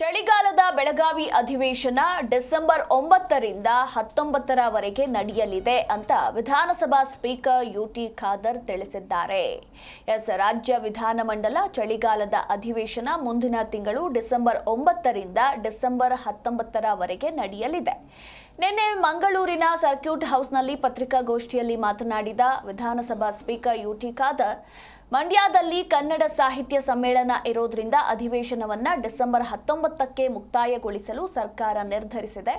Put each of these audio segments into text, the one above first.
ಚಳಿಗಾಲದ ಬೆಳಗಾವಿ ಅಧಿವೇಶನ ಡಿಸೆಂಬರ್ ಒಂಬತ್ತರಿಂದ ಹತ್ತೊಂಬತ್ತರವರೆಗೆ ನಡೆಯಲಿದೆ ಅಂತ ವಿಧಾನಸಭಾ ಸ್ಪೀಕರ್ ಯುಟಿ ಖಾದರ್ ತಿಳಿಸಿದ್ದಾರೆ. ಎಸ್, ರಾಜ್ಯ ವಿಧಾನಮಂಡಲ ಚಳಿಗಾಲದ ಅಧಿವೇಶನ ಮುಂದಿನ ತಿಂಗಳು ಡಿಸೆಂಬರ್ ಒಂಬತ್ತರಿಂದ ಡಿಸೆಂಬರ್ ಹತ್ತೊಂಬತ್ತರವರೆಗೆ ನಡೆಯಲಿದೆ. ನಿನ್ನೆ ಮಂಗಳೂರಿನ ಸರ್ಕ್ಯೂಟ್ ಹೌಸ್ನಲ್ಲಿ ಪತ್ರಿಕಾಗೋಷ್ಠಿಯಲ್ಲಿ ಮಾತನಾಡಿದ ವಿಧಾನಸಭಾ ಸ್ಪೀಕರ್ ಯುಟಿ ಖಾದರ್, ಮಂಡ್ಯದಲ್ಲಿ ಕನ್ನಡ ಸಾಹಿತ್ಯ ಸಮ್ಮೇಳನ ಇರೋದ್ರಿಂದ ಅಧಿವೇಶನವನ್ನು ಡಿಸೆಂಬರ್ ಹತ್ತೊಂಬತ್ತಕ್ಕೆ ಮುಕ್ತಾಯಗೊಳಿಸಲು ಸರ್ಕಾರ ನಿರ್ಧರಿಸಿದೆ.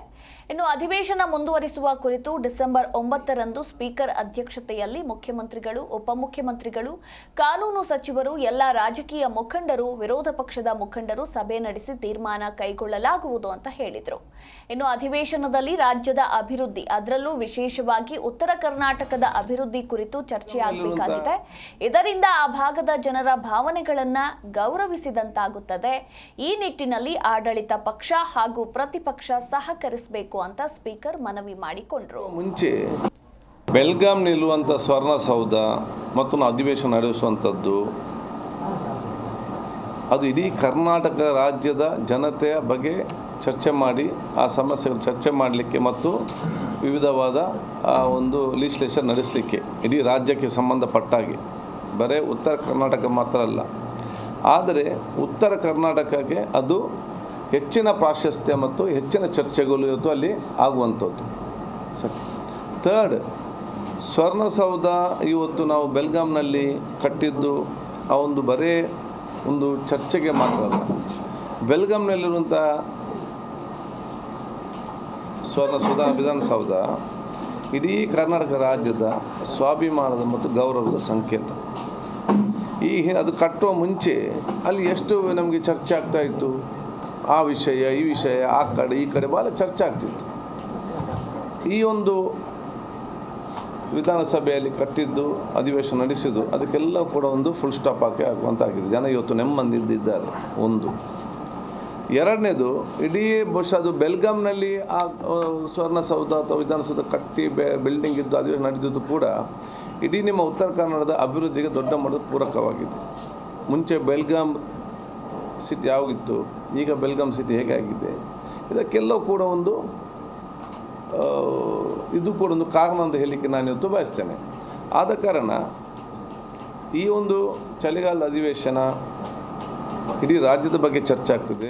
ಇನ್ನು ಅಧಿವೇಶನ ಮುಂದುವರಿಸುವ ಕುರಿತು ಡಿಸೆಂಬರ್ ಒಂಬತ್ತರಂದು ಸ್ಪೀಕರ್ ಅಧ್ಯಕ್ಷತೆಯಲ್ಲಿ ಮುಖ್ಯಮಂತ್ರಿಗಳು, ಉಪಮುಖ್ಯಮಂತ್ರಿಗಳು, ಕಾನೂನು ಸಚಿವರು, ಎಲ್ಲ ರಾಜಕೀಯ ಮುಖಂಡರು, ವಿರೋಧ ಪಕ್ಷದ ಮುಖಂಡರು ಸಭೆ ನಡೆಸಿ ತೀರ್ಮಾನ ಕೈಗೊಳ್ಳಲಾಗುವುದು ಅಂತ ಹೇಳಿದರು. ಇನ್ನು ಅಧಿವೇಶನದಲ್ಲಿ ರಾಜ್ಯದ ಅಭಿವೃದ್ಧಿ. ಅದರಲ್ಲೂ ವಿಶೇಷವಾಗಿ ಉತ್ತರ ಕರ್ನಾಟಕದ ಅಭಿವೃದ್ಧಿ ಕುರಿತು ಚರ್ಚೆಯಾಗಬೇಕಾಗಿದೆ. ಇದರಿಂದ ಆ ಭಾಗದ ಜನರ ಭಾವನೆಗಳನ್ನ ಗೌರವಿಸಿದಂತಾಗುತ್ತದೆ. ಈ ನಿಟ್ಟಿನಲ್ಲಿ ಆಡಳಿತ ಪಕ್ಷ ಹಾಗೂ ಪ್ರತಿಪಕ್ಷ ಸಹಕರಿಸಬೇಕು ಅಂತ ಸ್ಪೀಕರ್ ಮನವಿ ಮಾಡಿಕೊಂಡರು. ಮುಂಚೆ ಬೆಲ್ಗಾಂ ನಿಲ್ಲುವಂಥ ಸ್ವರ್ಣಸೌಧ ಮತ್ತು ಅಧಿವೇಶನ ನಡೆಸುವಂಥದ್ದು, ಅದು ಇಡೀ ಕರ್ನಾಟಕ ರಾಜ್ಯದ ಜನತೆಯ ಬಗ್ಗೆ ಚರ್ಚೆ ಮಾಡಿ, ಆ ಸಮಸ್ಯೆಗಳು ಚರ್ಚೆ ಮಾಡಲಿಕ್ಕೆ ಮತ್ತು ವಿವಿಧವಾದ, ಆ ಒಂದು ಲೀಸ್ಲೇಷನ್ ನಡೆಸಲಿಕ್ಕೆ, ಇಡೀ ರಾಜ್ಯಕ್ಕೆ ಸಂಬಂಧಪಟ್ಟಾಗಿ. ಬರೇ ಉತ್ತರ ಕರ್ನಾಟಕ ಮಾತ್ರ ಅಲ್ಲ. ಆದರೆ ಉತ್ತರ ಕರ್ನಾಟಕಕ್ಕೆ ಅದು ಹೆಚ್ಚಿನ ಪ್ರಾಶಸ್ತ್ಯ ಮತ್ತು ಹೆಚ್ಚಿನ ಚರ್ಚೆಗಳು ಇವತ್ತು ಅಲ್ಲಿ ಆಗುವಂಥದ್ದು. ಸರಿ. ಥರ್ಡ್ ಸ್ವರ್ಣಸೌಧ ಇವತ್ತು ನಾವು ಬೆಲ್ಗಾಮ್ನಲ್ಲಿ ಕಟ್ಟಿದ್ದು, ಆ ಒಂದು ಬರೇ ಒಂದು ಚರ್ಚೆಗೆ ಮಾತ್ರ ಅಲ್ಲ. ಬೆಲ್ಗಾಂನಲ್ಲಿರುವಂಥ ಸ್ವರ್ಣಸೌಧ ವಿಧಾನಸೌಧ ಇಡೀ ಕರ್ನಾಟಕ ರಾಜ್ಯದ ಸ್ವಾಭಿಮಾನದ ಮತ್ತು ಗೌರವದ ಸಂಕೇತ. ಈ ಅದು ಕಟ್ಟುವ ಮುಂಚೆ ಅಲ್ಲಿ ಎಷ್ಟು ನಮಗೆ ಚರ್ಚೆ ಆಗ್ತಾ ಇತ್ತು? ಆ ವಿಷಯ, ಈ ವಿಷಯ, ಆ ಕಡೆ, ಈ ಕಡೆ ಭಾಳ ಚರ್ಚೆ ಆಗ್ತಿತ್ತು. ಈ ಒಂದು ವಿಧಾನಸಭೆಯಲ್ಲಿ ಕಟ್ಟಿದ್ದು, ಅಧಿವೇಶನ ನಡೆಸಿದ್ದು, ಅದಕ್ಕೆಲ್ಲ ಕೂಡ ಒಂದು ಫುಲ್ ಸ್ಟಾಪ್ ಹಾಕಿ ಆಗುವಂತಾಗಿದೆ. ಜನ ಇವತ್ತು ನೆಮ್ಮದಿದ್ದಿದ್ದಾರೆ ಒಂದು. ಎರಡನೇದು, ಇಡೀ ಬಹುಶಃ ಅದು ಬೆಲ್ಗಾಮ್ನಲ್ಲಿ ಆ ಸ್ವರ್ಣಸೌಧ ಅಥವಾ ವಿಧಾನಸೌಧ ಕಟ್ಟಿ ಬಿಲ್ಡಿಂಗ್ ಇದ್ದು ಅಧಿವೇಶನ ನಡೆದಿದ್ದು ಕೂಡ ಇಡೀ ನಿಮ್ಮ ಉತ್ತರ ಕನ್ನಡದ ಅಭಿವೃದ್ಧಿಗೆ ದೊಡ್ಡ ಮಟ್ಟದ ಪೂರಕವಾಗಿದೆ. ಮುಂಚೆ ಬೆಲ್ಗಾಮ್ ಸಿಟಿ ಯಾವಾಗಿತ್ತು? ಈಗ ಬೆಲ್ಗಾಮ್ ಸಿಟಿ ಹೇಗೆ ಆಗಿದೆ? ಇದಕ್ಕೆಲ್ಲ ಕೂಡ ಒಂದು ಇದು ಕೂಡ ಒಂದು ಕಾರಣ ಅಂತ ಹೇಳಲಿಕ್ಕೆ ನಾನು ಇವತ್ತು ಬಯಸ್ತೇನೆ. ಆದ ಕಾರಣ ಈ ಒಂದು ಚಳಿಗಾಲದ ಅಧಿವೇಶನ ಇಡೀ ರಾಜ್ಯದ ಬಗ್ಗೆ ಚರ್ಚೆ ಆಗ್ತದೆ.